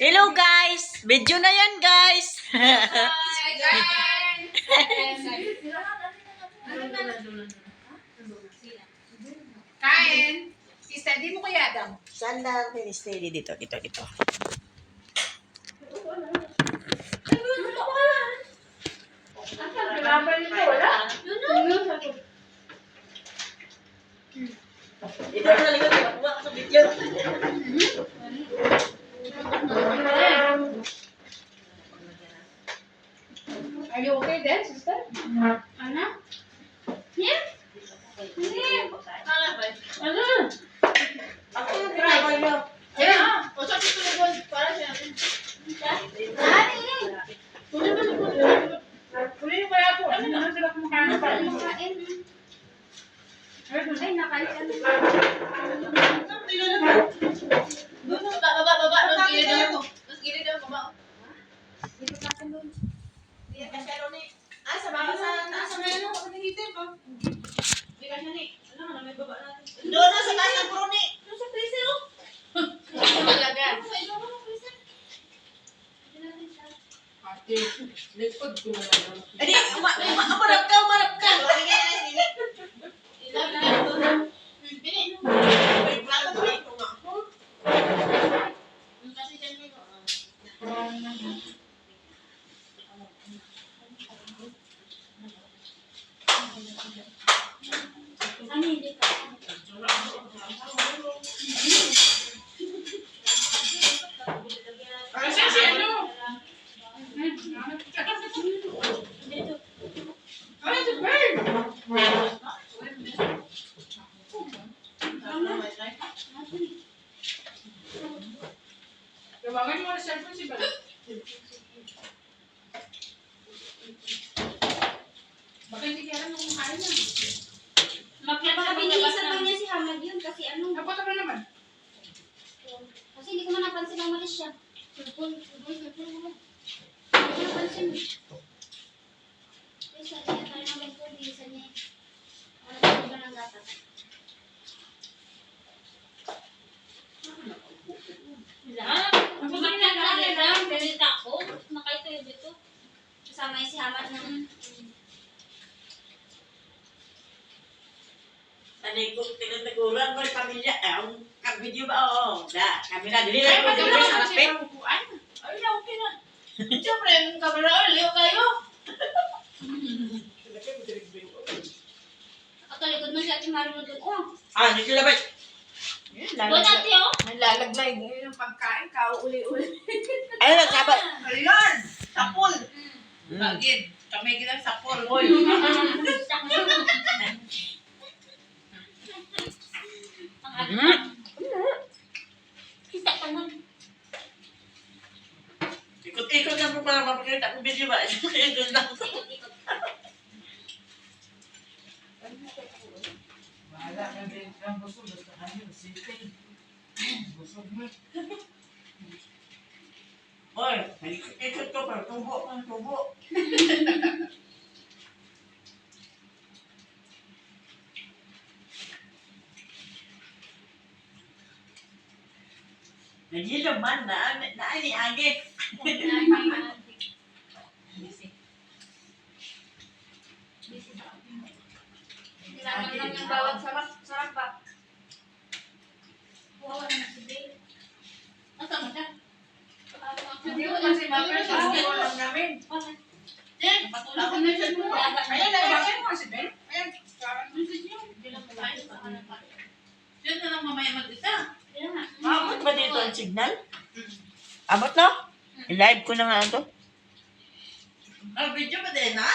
Hello guys! Video na yan guys! Kain. Steady mo kaya daw. Saan lang steady dito, dito, dito. Dito na lang yung nakuha ka sa video. Are you okay then, sister? Yeah? Ano? Ako yung driver. Yeah. O sabi ko na doon, para siya. Huli ko kaya po. Ano na sila kumakain pa? Ay, nakalit ka Baba, baba, baba. Mas gilid daw. Mas gilid daw, baba. Ah, sa baba sa taas na yun. Hindi ka siya ni. Ano nga, may baba natin. Doon na sa taas ng bruni. Doon sa freezer, oh. Ano maglagan? Ay, doon sa freezer. Ate, likod ko na lang. Uma, umarap ka, umarap ka. Ilan na ito? Na cellphone si Bird. Baka hindi kaya alam kung kain na. Baka binihisan pa niya si Hamad yun kasi ano. Napata mo naman. Kasi hindi ko man napansin na umalis siya. Sulpon, sulpon, sulpon, sulpon. Hindi ko napansin. Kasi niya tayo naman po, binihisan niya. Ano ba ng gatas? Yung si Hamad na. Sanay ko, tinataguran ko yung pamilya. Eh, ang ang video ba? Oo, da. Kami na, dili na. wala na sa lapit. siya. Ay, na, okay na. Siyempre, yung kamera, liw kayo. Nakalikod mo si Ate Mari mo doon. Oh, Ah, dito labay. doon ate oh. Nalalaglay ngayon yung pagkain, kauli-uli. Ayun lang, sabat. Ayun! Sapul! Bagid. Kami kita. Oy. Mm. Kita ka nun. Ikot-ikot lang po para mapakita ko video ba? Ikot lang. Ikot-ikot. Wala ka din. Ang busog, basta ano, sipin. Busog mo. Oy, ikot ko para tubo kang tubo. Nagilo man na, na ani agi. Kailangan lang yung bawat sarap. Sarap ba? Wow, ano si Dave? Asa mo siya? Hindi ko kasi mapers. Ang gulo lang namin. Jen, patulak ko na siya mo. Ayan, nabagay mo si Ben. Ayan, parang message niyo. Diyan na lang mamaya mag-isa. Abot ba dito ang signal? Abot no? I-live ko na nga ito. Ah, video ba din, ha?